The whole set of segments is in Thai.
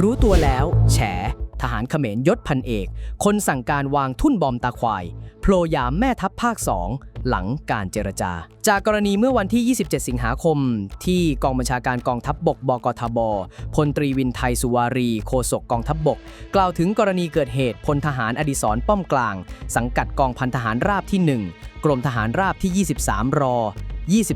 รู้ตัวแล้วแฉทหารเขมรยศพันเอก คนสั่งการวางทุ่นบอมตาควายโผล่ยามแม่ทัพภาค 2 หลังการเจรจา จากกรณีเมื่อวันที่ 27 สิงหาคม ที่กองบัญชาการกองทัพบบก บกทบ พลตรีวินไทยสุวารีโฆษกกองทัพบบก กล่าวถึงกรณีเกิดเหตุพลทหารอดิศรป้อมกลาง สังกัดกองพันทหารราบที่ 1 กรมทหารราบที่ 23 รอ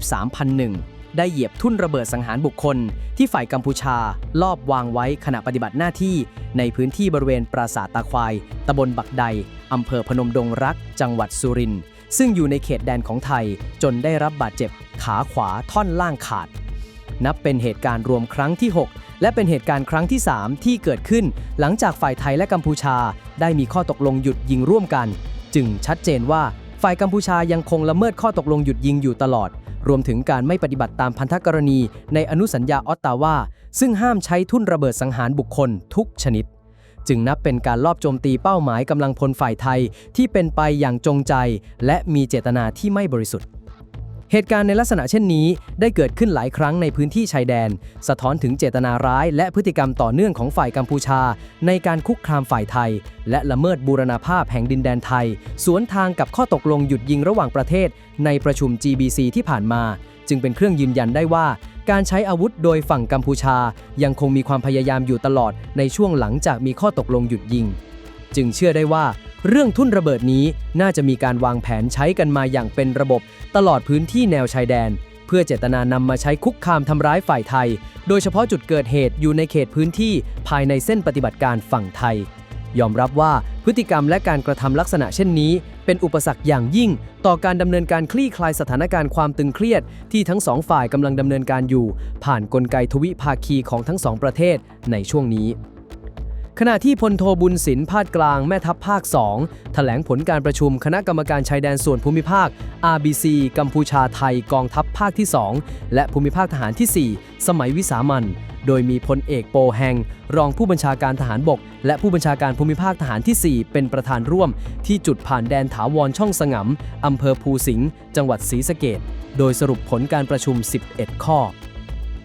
23,001 ได้เหยียบทุ่นระเบิดสังหารบุคคล ที่ฝ่ายกัมพูชา ลอบวางไว้ขณะปฏิบัติหน้าที่ ในพื้นที่บริเวณปราสาทตาควายตำบลบักใดอำเภอพนมดงรัก จังหวัดสุรินทร์ซึ่งอยู่ในเขตแดนของไทย จนได้รับบาดเจ็บขาขวาท่อนล่างขาด นับเป็นเหตุการณ์รวมครั้งที่ 6 และเป็นเหตุการณ์ครั้งที่ 3 ที่เกิดขึ้น หลังจากฝ่ายไทยและกัมพูชา ได้มีข้อตกลงหยุดยิงร่วมกัน จึงชัดเจนว่าฝ่ายกัมพูชายังคงละเมิดข้อตกลงหยุดยิงอยู่ตลอด รวมถึงการไม่ปฏิบัติตามพันธกรณีในอนุสัญญาออตตาวา ซึ่งห้ามใช้ทุ่นระเบิดสังหารบุคคลทุกชนิด จึงนับเป็นการลอบโจมตีเป้าหมายกำลังพลฝ่ายไทยที่เป็นไปอย่างจงใจ และมีเจตนาที่ไม่บริสุทธิ์ เหตุการณ์ในลักษณะเช่นนี้ ได้เกิดขึ้นหลายครั้งในพื้นที่ชายแดน สะท้อนถึงเจตนาร้าย และพฤติกรรมต่อเนื่องของฝ่ายกัมพูชา ในการคุกคามฝ่ายไทย และละเมิดบูรณาภาพแห่งดินแดนไทย สวนทางกับข้อตกลงหยุดยิงระหว่างประเทศ ในประชุม GBC ที่ผ่านมา จึงเป็นเครื่องยืนยันได้ว่า การใช้อาวุธโดยฝั่งกัมพูชา ยังคงมีความพยายามอยู่ตลอดในช่วงหลังจากมีข้อตกลงหยุดยิง จึงเชื่อได้ว่า เรื่องทุ่นระเบิดนี้น่าจะมีการวางแผนใช้กันมาอย่างเป็นระบบ ตลอดพื้นที่แนวชายแดน เพื่อเจตนานำมาใช้คุกคามทำร้ายฝ่ายไทย โดยเฉพาะจุดเกิดเหตุอยู่ในเขตพื้นที่ภายในเส้นปฏิบัติการฝั่งไทย ยอมรับว่าพฤติกรรมและการกระทำลักษณะเช่นนี้ เป็นอุปสรรคอย่างยิ่ง ต่อการดำเนินการคลี่คลายสถานการณ์ความตึงเครียด ที่ทั้งสองฝ่ายกำลังดำเนินการอยู่ ผ่านนกลไกทวิภาคีของทั้งสองประเทศในช่วงนี้ ขณะที่พลโทบุญสินพาดกลางแม่ทัพภาค 2 แถลงผลการประชุมคณะกรรมการชายแดนส่วนภูมิภาค RBC กัมพูชาไทยกองทัพภาคที่ 2 และภูมิภาคทหารที่ 4 สมัยวิสามันโดยมีพลเอกโปแฮง รองผู้บัญชาการทหารบก และผู้บัญชาการภูมิภาคทหารที่ 4 เป็นประธานร่วม ที่จุดผ่านแดนถาวรช่องสงำอำเภอภูสิงห์จังหวัดศรีสะเกดโดยสรุปผลการประชุม 11 ข้อ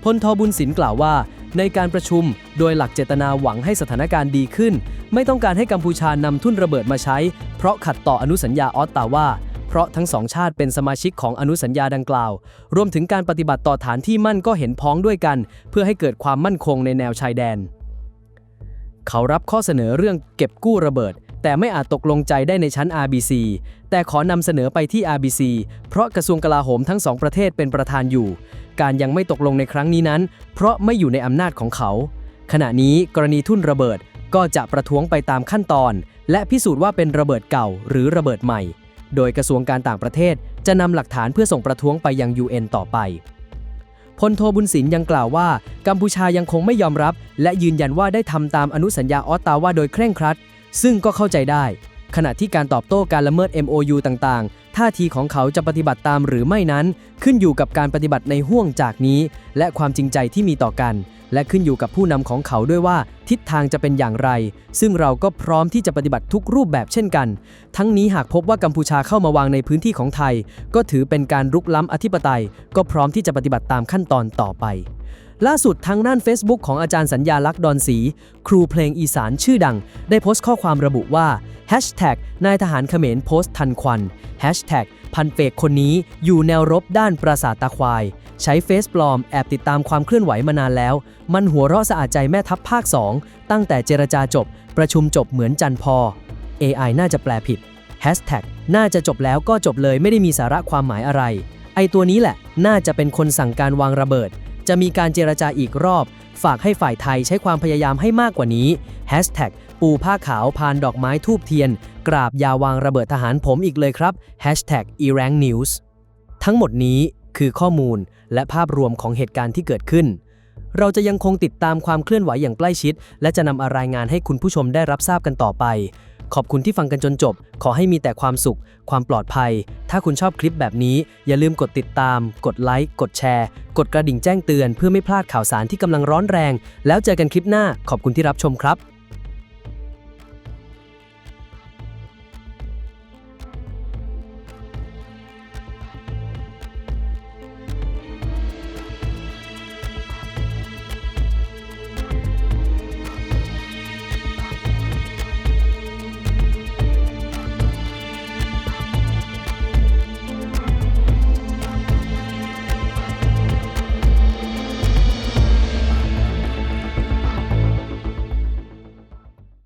พลทบุญสินกล่าวว่า ในการประชุม โดยหลักเจตนาหวังให้สถานการณ์ดีขึ้น ไม่ต้องการให้กัมพูชานำทุ่นระเบิดมาใช้ เพราะขัดต่ออนุสัญญาออตตาวาเพราะทั้งสองชาติเป็นสมาชิกของอนุสัญญาดังกล่าว รวมถึงการปฏิบัติต่อฐานที่มั่นก็เห็นพ้องด้วยกัน เพื่อให้เกิดความมั่นคงในแนวชายแดน เขารับข้อเสนอเรื่องเก็บกู้ระเบิด แต่ไม่อาจตกลงใจได้ในชั้น RBC แต่ขอนำเสนอไปที่ RBC เพราะกระทรวงกลาโหมทั้งสองประเทศเป็นประธานอยู่ การยังไม่ตกลงในครั้งนี้นั้น เพราะไม่อยู่ในอำนาจของเขา ขณะนี้กรณีทุ่นระเบิดก็จะประท้วงไปตามขั้นตอน และพิสูจน์ว่าเป็นระเบิดเก่าหรือระเบิดใหม่ โดยกระทรวงการต่างประเทศจะนำหลักฐานเพื่อส่งประท้วงไปยัง UN ต่อไปพลโทบุญสินยังกล่าวว่า กัมพูชายังคงไม่ยอมรับ และยืนยันว่าได้ทำตามอนุสัญญาออตตาวาโดยเคร่งครัด ซึ่งก็เข้าใจได้ ขณะที่การตอบโต้การละเมิด MOU ต่างๆ ท่าทีของเขาจะปฏิบัติตามหรือไม่นั้น ขึ้นอยู่กับการปฏิบัติในห่วงจากนี้ และความจริงใจที่มีต่อกัน และขึ้นอยู่กับผู้นำของเขาด้วยว่า ทิศทางจะเป็นอย่างไร ซึ่งเราก็พร้อมที่จะปฏิบัติทุกรูปแบบเช่นกัน ทั้งนี้หากพบว่ากัมพูชาเข้ามาวางในพื้นที่ของไทย ก็ถือเป็นการรุกล้ำอธิปไตย ก็พร้อมที่จะปฏิบัติตามขั้นตอนต่อไป ล่าสุดทางด้าน Facebook ของอาจารย์สัญญาลักษณ์ดอนศรีครูเพลงอีสานชื่อดัง ได้โพสต์ข้อความระบุว่า Hashtag นายทหารเขมรโพสต์ทันควัน Hashtag พันเฟกคนนี้อยู่แนวรบด้านปราสาทตาควาย ใช้เฟซปลอมแอบติดตามความเคลื่อนไหวมานานแล้ว มันหัวเราะสะอาดใจแม่ทัพภาค 2 ตั้งแต่เจรจาจบ ประชุมจบเหมือนจันพอ AI น่าจะแปลผิด Hashtag น่าจะจบแล้วก็จบเลยไม่ได้มีสาระความหมายอะไรไอตัวนี้แหละ น่าจะเป็นคนสั่งการวางระเบิด จะมีการเจรจาอีกรอบ ฝากให้ฝ่ายไทยใช้ความพยายามให้มากกว่านี้ Hashtag ปูผ้าขาวพานดอกไม้ทูบเทียน กราบยาวางระเบิดทหารผมอีกเลยครับ Hashtag e r a n news ทั้งหมดนี้คือข้อมูลและภาพรวมของเหตุการณ์ที่เกิดขึ้น เราจะยังคงติดตามความเคลื่อนไหวอย่างใกล้ชิด และจะนำารายงานให้คุณผู้ชมได้รับทราบกันต่อไป ขอบคุณที่ฟังกันจนจบ ขอให้มีแต่ความสุข ความปลอดภัย ถ้าคุณชอบคลิปแบบนี้ อย่าลืมกดติดตาม กดไลค์ กดแชร์ กดกระดิ่งแจ้งเตือนเพื่อไม่พลาดข่าวสารที่กำลังร้อนแรง แล้วเจอกันคลิปหน้า ขอบคุณที่รับชมครับ